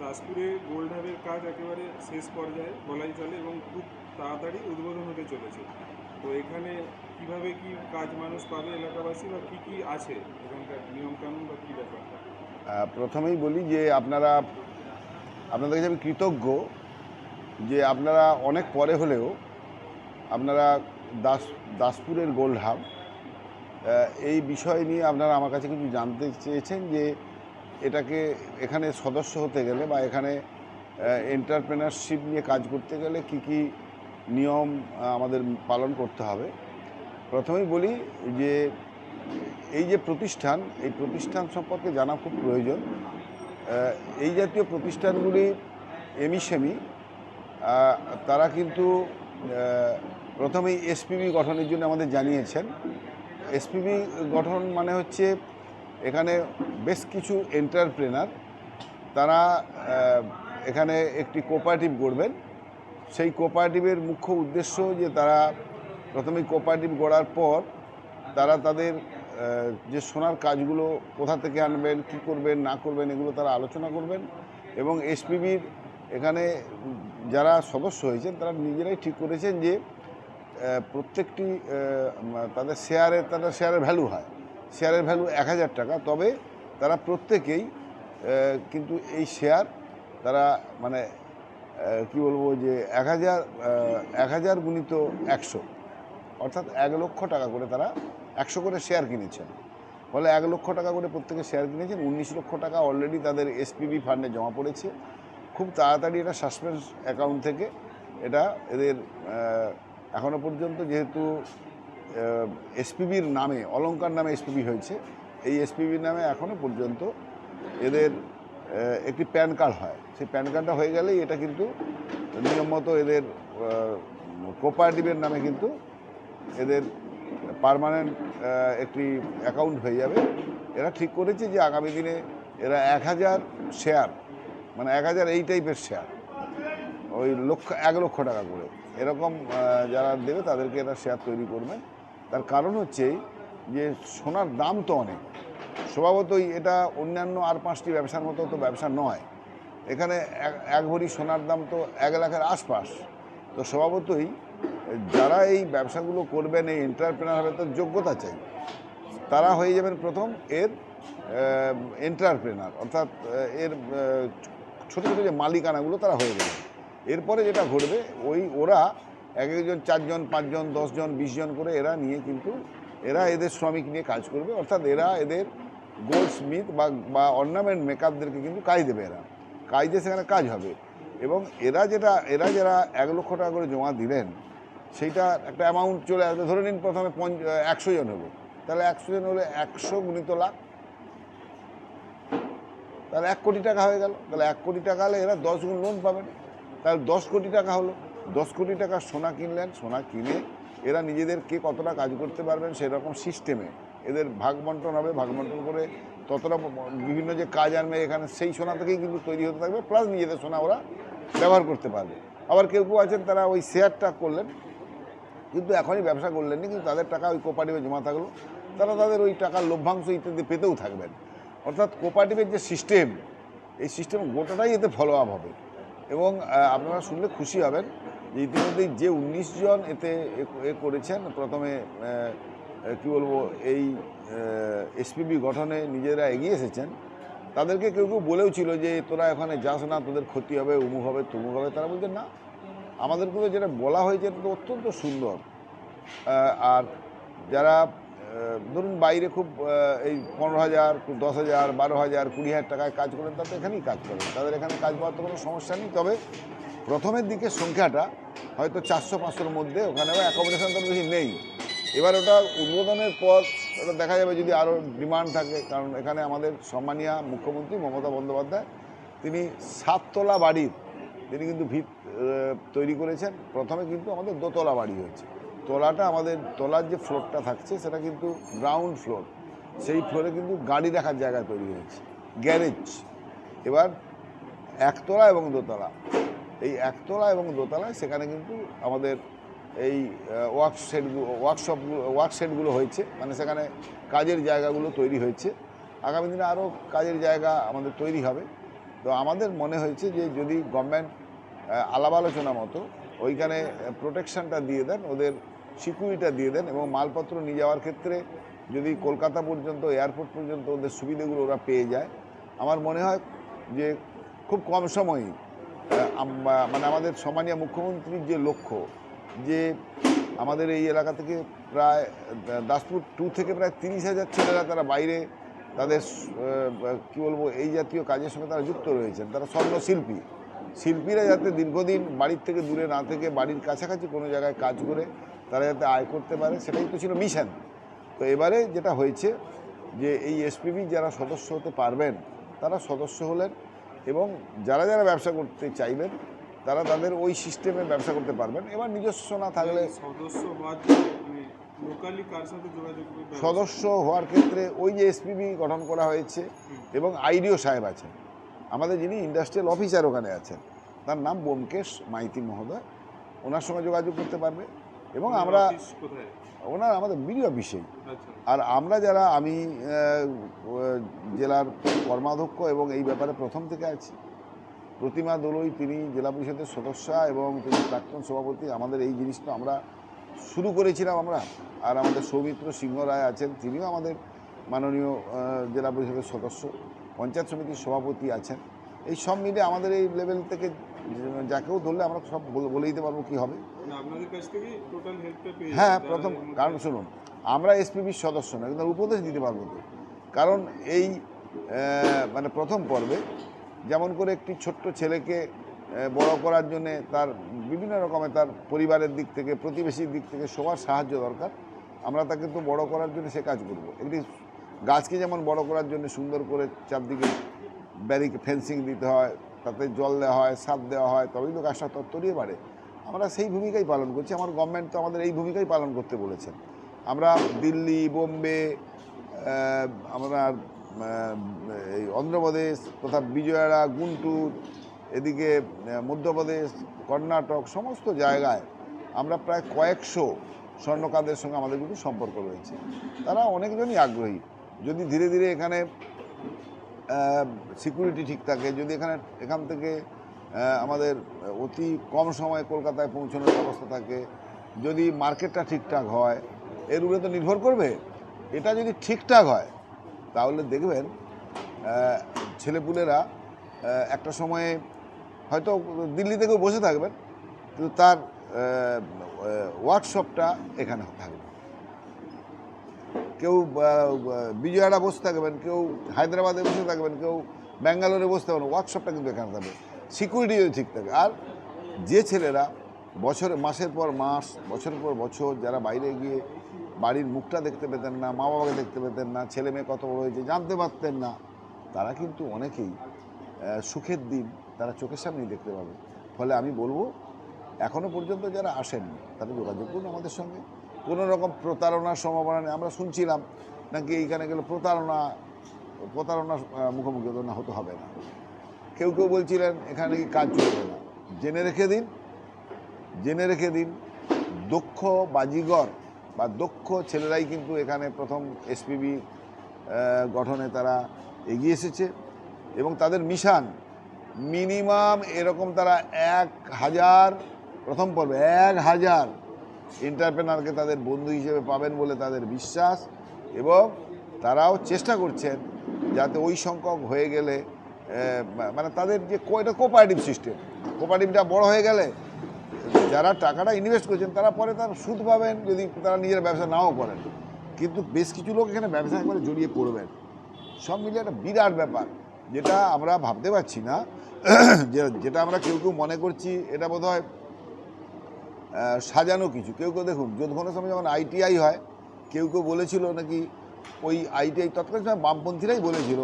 দাসপুরে gold হাবের কাজ একেবারে শেষ পর্যায়ে বলাই চলে এবং খুব তাড়াতাড়ি উদ্বোধন হতে চলেছে। তো এখানে কীভাবে কি কাজ মানুষ পাবে এলাকাবাসী বা কি কি আছে? এখানকার নিয়মকানুন বা কী ব্যাপার? প্রথমেই বলি যে আপনারা, আপনাদের কাছে আমি কৃতজ্ঞ যে আপনারা অনেক পরে হলেও আপনারা দাস, দাসপুরের গোল্ড হাব এই বিষয় নিয়ে আপনারা আমার কাছে কিছু জানতে চেয়েছেন যে এটাকে এখানে সদস্য হতে গেলে বা এখানে এন্টারপ্রেনারশিপ নিয়ে কাজ করতে গেলে কি কি নিয়ম আমাদের পালন করতে হবে। প্রথমেই বলি যে, এই যে প্রতিষ্ঠান, এই প্রতিষ্ঠান সম্পর্কে জানা খুব প্রয়োজন। এই জাতীয় প্রতিষ্ঠানগুলি এমিসেমি তারা কিন্তু প্রথমেই এসপিবি গঠনের জন্য আমাদের জানিয়েছেন। এসপিবি গঠন মানে হচ্ছে এখানে বেশ কিছু এন্টারপ্রেনার, তারা এখানে একটি কোপারেটিভ গড়বেন। সেই কোপারেটিভের মুখ্য উদ্দেশ্য যে তারা প্রথমে কোপারেটিভ গড়ার পর তারা তাদের যে সোনার কাজগুলো কোথা থেকে আনবেন, কি করবেন, না করবেন, এগুলো তারা আলোচনা করবেন এবং এসপিবির এখানে যারা সদস্য হয়েছেন তারা নিজেরাই ঠিক করেছেন যে প্রত্যেকটি তাদের শেয়ারের তাদের শেয়ারের ভ্যালু হয়। শেয়ারের ভ্যালু এক হাজার টাকা, তবে তারা প্রত্যেকেই কিন্তু এই শেয়ার তারা মানে কি বলব যে এক হাজার এক হাজার গুণিত একশো, অর্থাৎ এক লক্ষ টাকা করে তারা একশো করে শেয়ার কিনেছেন। ফলে এক লক্ষ টাকা করে প্রত্যেকে শেয়ার কিনেছেন, উনিশ লক্ষ টাকা অলরেডি তাদের এসপিবি ফান্ডে জমা পড়েছে। খুব তাড়াতাড়ি এটা সাসপেন্স অ্যাকাউন্ট থেকে এটা এদের এখনও পর্যন্ত যেহেতু এসপিবির নামে অলঙ্কার নামে এসপিবি হয়েছে। এই এসপিবির নামে এখনও পর্যন্ত এদের একটি প্যান কার্ড হয়। সেই প্যান কার্ডটা হয়ে গেলেই এটা কিন্তু নিয়ম মতো এদের কোপারেটিভের নামে কিন্তু এদের পারমানেন্ট একটি অ্যাকাউন্ট হয়ে যাবে। এরা ঠিক করেছে যে আগামী দিনে এরা এক হাজার শেয়ার মানে এক হাজার এই টাইপের শেয়ার ওই লক্ষ, এক লক্ষ টাকা করে। এরকম যারা দেবে তাদেরকে এরা শেয়ার তৈরি করবেন তার কারণ হচ্ছে যে সোনার দাম তো অনেক। স্বভাবতই এটা অন্যান্য আর পাঁচটি ব্যবসার মতো তো ব্যবসা নয়। এখানে এক- ভরি সোনার দাম তো এক লাখের আশপাশ। তো স্বভাবতই যারা এই ব্যবসাগুলো করবেন, এই এন্টারপ্রেনার হবে তার যোগ্যতা চাই। তারা হয়ে যাবেন প্রথম এর এন্টারপ্রেনার অর্থাৎ এর ছোটো ছোটো যে মালিকানাগুলো তারা হয়ে যাবে। এরপরে যেটা ঘটবে, ওই ওরা এক একজন, চারজন, পাঁচজন, দশজন, বিশজন করে এরা নিয়ে কিন্তু এরা এদের শ্রমিক নিয়ে কাজ করবে। অর্থাৎ এরা এদের গোল্ড স্মিথ বা বা অর্নামেন্ট মেকআপদেরকে কিন্তু কাজ দেবে এরা। কাজ দিয়ে সেখানে কাজ হবে। এবং এরা যেটা, এরা যারা এক লক্ষ টাকা করে জমা দিলেন, সেইটা একটা অ্যামাউন্ট চলে আসবে। ধরে নিন প্রথমে পঞ্চ, একশো জন হলো। তাহলে একশো জন হলে একশো গুণিত লাখ তাহলে এক কোটি টাকা হয়ে গেল। তাহলে এক কোটি টাকা হলে এরা দশ গুণ লোন পাবেন। তাহলে দশ কোটি টাকা হলো। দশ কোটি টাকা সোনা কিনলেন, সোনা কিনে এরা নিজেদের কে কতটা কাজ করতে পারবেন সেরকম সিস্টেমে এদের ভাগ বন্টন হবে, ভাগ বন্টন করে ততটা বিভিন্ন যে কাজ আনবে এখানে সেই সোনা থেকেই কিন্তু তৈরি হতে থাকবে প্লাস নিজেদের সোনা ওরা ব্যবহার করতে পারবে। আবার কেউ কেউ আছেন তারা ওই শেয়ারটা করলেন, কিন্তু এখনই ব্যবসা করলেন কিন্তু তাদের টাকা ওই কোপারেটিভে জমা থাকল, তারা তাদের ওই টাকার লভ্যাংশ ইত্যাদি পেতেও থাকবেন। অর্থাৎ কোপারেটিভের যে সিস্টেম এই সিস্টেম গোটাটাই এতে ফলো আপ হবে। এবং আপনারা শুনলে খুশি হবেন যে ইতিমধ্যেই যে উনিশ জন এতে এ- করেছেন, প্রথমে কি বলব, এই এসপিবি গঠনে নিজেরা এগিয়ে এসেছেন। তাদেরকে কেউ কেউ বলেও ছিল যে, তোরা এখানে যাস না, তোদের ক্ষতি হবে উমুক হবে, তুমুক হবে। তারা বলছেন না আমাদেরগুলো যেটা বলা হয়েছে, এটা তো অত্যন্ত সুন্দর। আর যারা ধরুন বাইরে খুব এই পনেরো হাজার, দশ হাজার, বারো হাজার, কুড়ি হাজার টাকায় কাজ করেন, তারা তো এখানেই কাজ করেন। তাদের এখানে কাজ পাওয়ার তো কোনো সমস্যা নেই। তবে প্রথমের দিকে সংখ্যাটা হয়তো চারশো, পাঁচশোর মধ্যে, ওখানে অ্যাকোমোডেশন তো বেশি নেই। এবার ওটা উদ্বোধনের পর ওটা দেখা যাবে যদি আরও ডিমান্ড থাকে, কারণ এখানে আমাদের সম্মানীয় মুখ্যমন্ত্রী মমতা বন্দ্যোপাধ্যায়, তিনি সাততলা বাড়ির তিনি কিন্তু ভিত তৈরি করেছেন। প্রথমে কিন্তু আমাদের দোতলা বাড়ি হয়েছে। তোলাটা আমাদের, তোলার যে ফ্লোরটা থাকছে, সেটা কিন্তু গ্রাউন্ড ফ্লোর সেই ফ্লোরে কিন্তু গাড়ি রাখার জায়গা তৈরি হয়েছে গ্যারেজ এবার একতলা এবং দোতলা। এই একতলা এবং দোতলায় সেখানে কিন্তু আমাদের এই ওয়ার্ক সেটগুলো ওয়ার্কশপগুলো ওয়ার্কশেটগুলো হয়েছে। মানে সেখানে কাজের জায়গাগুলো তৈরি হয়েছে। আগামী দিনে আরও কাজের জায়গা আমাদের তৈরি হবে। তো আমাদের মনে হয়েছে যে যদি গভর্নমেন্ট আলাপ আলোচনা মতো ওইখানে প্রোটেকশনটা দিয়ে দেন, ওদের সিকিউরিটা দিয়ে দেন এবং মালপত্র নিয়ে যাওয়ার ক্ষেত্রে যদি কলকাতা পর্যন্ত এয়ারপোর্ট পর্যন্ত ওদের সুবিধেগুলো ওরা পেয়ে যায়, আমার মনে হয় যে খুব কম সময়ই মানে আমাদের সম্মানীয় মুখ্যমন্ত্রীর যে লক্ষ্য, যে আমাদের এই এলাকা থেকে প্রায় দাসপুর টু থেকে প্রায় তিরিশ হাজার ছেলেরা তারা বাইরে তাদের কি বলব, এই জাতীয় কাজের সঙ্গে তারা যুক্ত রয়েছেন। তারা স্বর্ণশিল্পী শিল্পীরা যাতে দীর্ঘদিন বাড়ির থেকে দূরে না থেকে বাড়ির কাছাকাছি কোনো জায়গায় কাজ করে তারা যাতে আয় করতে পারে, সেটাই তো ছিল মিশন তো এবারে যেটা হয়েছে, যে এই এসপিবি যারা সদস্য হতে পারবেন, তারা সদস্য হলেন এবং যারা যারা ব্যবসা করতে চাইবেন তারা তাদের ওই সিস্টেমে ব্যবসা করতে পারবেন। এবার নিজস্ব না থাকলে সদস্য হওয়ার মানে লোকালি কার সাথে যোগাযোগ সদস্য হওয়ার ক্ষেত্রে ওই যে এসপিবি গঠন করা হয়েছে এবং আইডিও সাহেব আছেন। আমাদের যিনি ইন্ডাস্ট্রিয়াল অফিসার ওখানে আছেন তার নাম ব্যোমকেশ মাইতি মহোদয়। ওনার সঙ্গে যোগাযোগ করতে পারবে। এবং আমরা ওনার আমাদের বিডিও অফিসেই। আচ্ছা। আর আমরা যারা আমি জেলার কর্মাধ্যক্ষ এবং এই ব্যাপারে প্রথম থেকে আছি। প্রতিমা দলই তিনি জেলা পরিষদের সদস্য এবং তিনি প্রাক্তন সভাপতি। আমাদের এই জিনিসটা আমরা শুরু করেছিলাম আমরা। আর আমাদের সৌমিত্র সিংহ রায় আছেন তিনিও আমাদের মাননীয় জেলা পরিষদের সদস্য। পঞ্চায়েত সমিতির সভাপতি আছেন। এই সব মিলে আমাদের এই লেভেল থেকে যাকেও ধরলে আমরা সব বলে- দিতে পারব কী হবে। মানে হ্যাঁ প্রথম কারণ শুনুন আমরা এসপিবির সদস্য না কিন্তু উপদেশ দিতে পারব তো। কারণ এই মানে প্রথম পর্বে যেমন করে একটি ছোট্ট ছেলেকে বড় করার জন্যে তার বিভিন্ন রকমের তার পরিবারের দিক থেকে প্রতিবেশীর দিক থেকে সবার সাহায্য দরকার আমরা তাকে তো বড় করার জন্য সে কাজ করব। একটি গাছকে যেমন বড় করার জন্য সুন্দর করে চারদিকে ব্যারিক ফেন্সিং দিতে হয় তাতে জল দেওয়া হয়, সার দেওয়া হয়, তবেই তো গাছটা তত্তরিয়ে বাড়ে। আমরা সেই ভূমিকাই পালন করছি। আমার গভর্নমেন্ট তো আমাদের এই ভূমিকাই পালন করতে বলেছেন। আমরা দিল্লি, বোম্বে আমরা এই অন্ধ্রপ্রদেশ তথা বিজয়াড়া গুন্টুর, এদিকে মধ্যপ্রদেশ, কর্ণাটক, সমস্ত জায়গায় আমরা প্রায় কয়েকশো স্বর্ণকারদের সঙ্গে আমাদের কিন্তু সম্পর্ক রয়েছে। তারা অনেকজনই আগ্রহী। যদি ধীরে ধীরে এখানে সিকিউরিটি ঠিক থাকে। যদি এখানে, এখান থেকে আমাদের অতি কম সময়ে কলকাতায় পৌঁছানোর ব্যবস্থা থাকে, যদি মার্কেটটা ঠিকঠাক হয়, এর উপরে তো নির্ভর করবে। এটা যদি ঠিকঠাক হয়, তাহলে দেখবেন ছেলেপুলেরা একটা সময়ে হয়তো দিল্লি থেকেও বসে থাকবেন, কিন্তু তার ওয়ার্কশপটা এখানে থাকবে। কেউ আহ, বিজয়াড়া বসে থাকবেন কেউ হায়দ্রাবাদে বসে থাকবেন কেউ ব্যাঙ্গালোরে বসে থাকবেন ওয়ার্কশপটা কিন্তু এখানে থাকবে। সিকিউরিটি যদি ঠিক থাকে। আর যে ছেলেরা বছরে মাসের পর মাস বছরের পর বছর যারা বাইরে গিয়ে বাড়ির মুখটা দেখতে পেতেন না মা বাবাকে দেখতে পেতেন না ছেলে মেয়ে কত বড় হয়েছে জানতে পারতেন না তারা কিন্তু অনেকেই সুখের দিন তারা চোখের সামনেই দেখতে পাবে। ফলে আমি বলব এখনও পর্যন্ত যারা আসেননি তারা যোগাযোগ করুন আমাদের সঙ্গে। কোনো রকম প্রতারণার সম্ভাবনা নেই। আমরা শুনছিলাম নাকি এইখানে গেলে প্রতারণা প্রতারণার মুখোমুখি হতে হবে না। কেউ কেউ বলছিলেন, এখানে কি কাজ চলবে না। জেনে রেখে দিন, জেনে রেখে দিন, দক্ষ বাজিগর বা দক্ষ ছেলেরাই কিন্তু এখানে প্রথম এসপিবি গঠনে তারা এগিয়ে এসেছে এবং তাদের মিশান মিনিমাম এরকম তারা এক হাজার, প্রথম পর্বে এক হাজার এন্টারপ্রেনারকে তাদের বন্ধু হিসেবে পাবেন বলে তাদের বিশ্বাস এবং তারাও চেষ্টা করছেন যাতে ওই সংখ্যক হয়ে গেলে মানে তাদের যে এটা কোপারেটিভ সিস্টেম কোপারেটিভটা বড় হয়ে গেলে যারা টাকাটা ইনভেস্ট করছেন, তারা পরে তার সুদ পাবেন যদি তারা নিজের ব্যবসা নাও করেন। কিন্তু বেশ কিছু লোক এখানে ব্যবসা একবারে জড়িয়ে পড়বেন। সব মিলিয়ে একটা বিরাট ব্যাপার, যেটা আমরা ভাবতে পারছি না। যেটা আমরা কেউ কেউ মনে করছি, এটা বোধ হয় সাজানো কিছু। কেউ কেউ দেখুন যোধঘনের সময় যখন আইটিআই হয়, কেউ কেউ বলেছিল নাকি ওই আইটিআই তৎকালীন সময় বামপন্থীরাই বলেছিল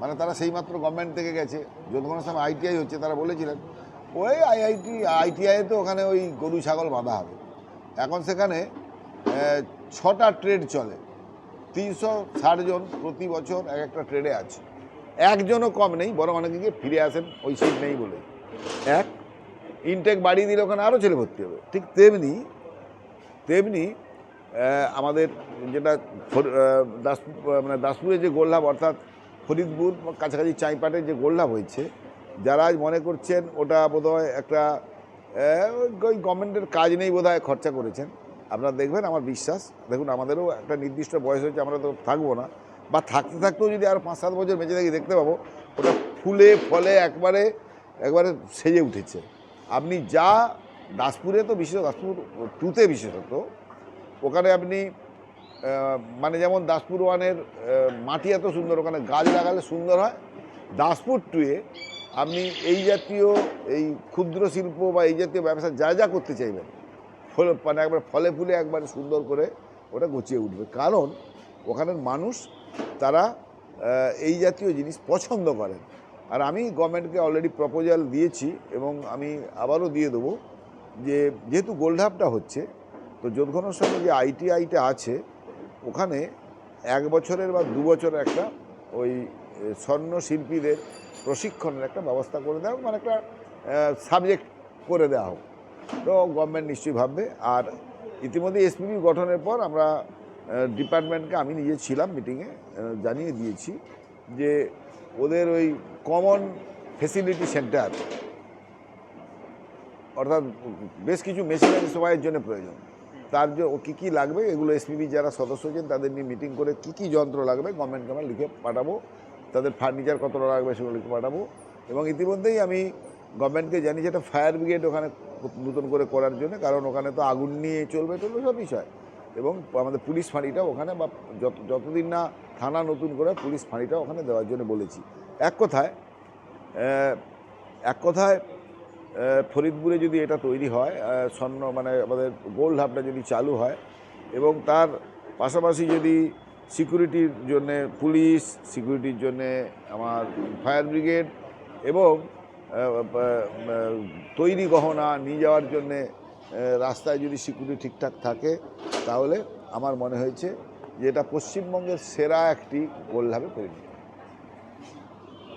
মানে তারা সেইমাত্র গভর্নমেন্ট থেকে গেছে। যোধঘনের সময় আইটিআই হচ্ছে, তারা বলেছিলেন, ওই আইআইটি আইটিআই তো ওখানে ওই গরু, ছাগল বাঁধা হবে। এখন সেখানে ছটা ট্রেড চলে। তিনশো ষাট জন প্রতি বছর এক একটা ট্রেডে আছে। একজনও কম নেই, বরং অনেকে ফিরে আসেন, ওই সিট নেই বলে। এক ইনটেক বাড়িয়ে দিলে ওখানে আরও ছেলে ভর্তি হবে। ঠিক তেমনি তেমনি আমাদের যেটা দাসপুর মানে দাসপুরে যে গোল্লাভ অর্থাৎ ফরিদপুর কাছাকাছি চাইপাটের যে গোল্লাভ হয়েছে, যারা আজ মনে করছেন ওটা বোধহয় একটা ওই গভর্নমেন্টের কাজ নেই বোধহয়, খরচা করেছেন। আপনারা দেখবেন আমার বিশ্বাস, দেখুন আমাদেরও একটা নির্দিষ্ট বয়স হয়েছে, আমরা তো থাকব না, বা থাকতে থাকতেও যদি আর পাঁচ সাত বছর বেঁচে থাকি, দেখতে পাবো, ওটা ফুলে, ফলে একবারে একবারে সেজে উঠেছে। আপনি যা দাসপুরে তো বিশেষ দাসপুর টুতে বিশেষত, ওখানে আপনি মানে যেমন দাসপুর ওয়ানের মাটি এত সুন্দর, ওখানে গাছ লাগালে সুন্দর হয়। দাসপুর টুয়ে আপনি এই জাতীয় এই ক্ষুদ্র শিল্প বা এই জাতীয় ব্যবসা যা যা করতে চাইবেন, ফলে মানে একবার ফলে ফুলে একবারে সুন্দর করে ওটা গুছিয়ে উঠবে। কারণ ওখানের মানুষ, তারা এই জাতীয় জিনিস পছন্দ করেন। আর আমি গভর্নমেন্টকে অলরেডি প্রপোজাল দিয়েছি এবং আমি আবারও দিয়ে দেবো যে যেহেতু গোল্ডহাবটা হচ্ছে, তো যোধঘনের সঙ্গে যে আইটিআইটা আছে, ওখানে এক বছরের বা দু বছরের একটা ওই স্বর্ণ শিল্পীদের প্রশিক্ষণের একটা ব্যবস্থা করে দেওয়া মানে একটা সাবজেক্ট করে দেওয়া হোক। তো গভর্নমেন্ট নিশ্চয়ই ভাববে। আর ইতিমধ্যে এসপিবি গঠনের পর আমরা ডিপার্টমেন্টকে আমি নিজে ছিলাম মিটিংয়ে জানিয়ে দিয়েছি যে ওদের ওই কমন ফেসিলিটি সেন্টার অর্থাৎ বেশ কিছু মেশিনারি সবাইয়ের জন্য প্রয়োজন। তার জন্য কী কী লাগবে, এগুলো এসপিবি যারা সদস্য আছেন, তাদের নিয়ে মিটিং করে কী কী যন্ত্র লাগবে গভর্নমেন্টকে আমরা লিখে পাঠাবো। তাদের ফার্নিচার কতটা লাগবে, সেগুলো লিখে পাঠাবো। এবং ইতিমধ্যেই আমি গভর্নমেন্টকে জানি যে একটা ফায়ার ব্রিগেড ওখানে নতুন করে করার জন্য, কারণ ওখানে তো আগুন নিয়ে চলবে চলবে সব বিষয়। এবং আমাদের পুলিশ ফাঁড়িটা ওখানে বা যত, যতদিন না থানা নতুন করে পুলিশ ফাঁড়িটা ওখানে দেওয়ার জন্য বলেছি। এক কথায় এক কথায় ফরিদপুরে যদি এটা তৈরি হয় স্বর্ণ মানে আমাদের গোল্ড হাবটা যদি চালু হয় এবং তার পাশাপাশি যদি সিকিউরিটির জন্য পুলিশ, সিকিউরিটির জন্য আমার ফায়ার ব্রিগেড এবং তৈরি গহনা নিয়ে যাওয়ার জন্যে রাস্তায় যদি সিকিউরিটি ঠিকঠাক থাকে, তাহলে আমার মনে হয়েছে যে এটা পশ্চিমবঙ্গের সেরা একটি গোল হবে পরিণত।